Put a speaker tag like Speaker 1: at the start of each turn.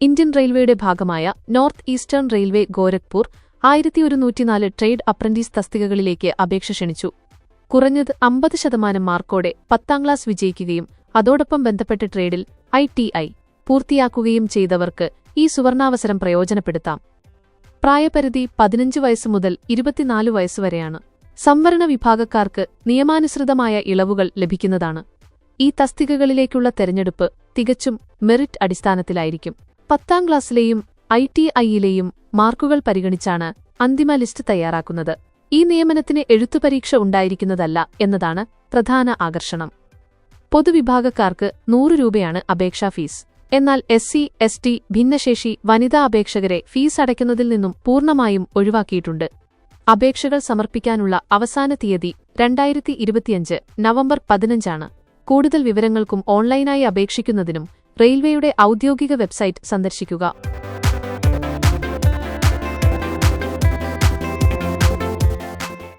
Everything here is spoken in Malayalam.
Speaker 1: ഇന്ത്യൻ റെയിൽവേയുടെ ഭാഗമായ നോർത്ത് ഈസ്റ്റേൺ റെയിൽവേ ഗോരഖ്പൂർ ആയിരത്തി ഒരുന്നൂറ്റിനാല് ട്രേഡ് അപ്രന്റീസ് തസ്തികകളിലേക്ക് അപേക്ഷ ക്ഷണിച്ചു. കുറഞ്ഞത് അമ്പത് ശതമാനം മാർക്കോടെ പത്താം ക്ലാസ് വിജയിക്കുകയും അതോടൊപ്പം ബന്ധപ്പെട്ട ട്രേഡിൽ ഐ ടി ഐ പൂർത്തിയാക്കുകയും ചെയ്തവർക്ക് ഈ സുവർണാവസരം പ്രയോജനപ്പെടുത്താം. പ്രായപരിധി പതിനഞ്ച് വയസ്സ് മുതൽ ഇരുപത്തിനാല് വയസ്സുവരെയാണ് സംവരണ വിഭാഗക്കാർക്ക് നിയമാനുസൃതമായ ഇളവുകൾ ലഭിക്കുന്നതാണ്. ഈ തസ്തികകളിലേക്കുള്ള തെരഞ്ഞെടുപ്പ് തികച്ചും മെറിറ്റ് അടിസ്ഥാനത്തിലായിരിക്കും. പത്താം ക്ലാസ്സിലെയും ഐ ടി ഐയിലെയും മാർക്കുകൾ പരിഗണിച്ചാണ് അന്തിമ ലിസ്റ്റ് തയ്യാറാക്കുന്നത്. ഈ നിയമനത്തിന് എഴുത്തുപരീക്ഷ ഉണ്ടായിരിക്കുന്നതല്ല എന്നതാണ് പ്രധാന ആകർഷണം. പൊതുവിഭാഗക്കാർക്ക് നൂറ് രൂപയാണ് അപേക്ഷാ ഫീസ്. എന്നാൽ എസ് സി എസ് ടി ഭിന്നശേഷി വനിതാ അപേക്ഷകരെ ഫീസ് അടയ്ക്കുന്നതിൽ നിന്നും പൂർണമായും ഒഴിവാക്കിയിട്ടുണ്ട്. അപേക്ഷകൾ സമർപ്പിക്കാനുള്ള അവസാന തീയതി രണ്ടായിരത്തി ഇരുപത്തിയഞ്ച് നവംബർ പതിനഞ്ചാണ്. കൂടുതൽ വിവരങ്ങൾക്കും ഓൺലൈനായി അപേക്ഷിക്കുന്നതിനും റെയിൽവേയുടെ ഔദ്യോഗിക വെബ്സൈറ്റ് സന്ദർശിക്കുക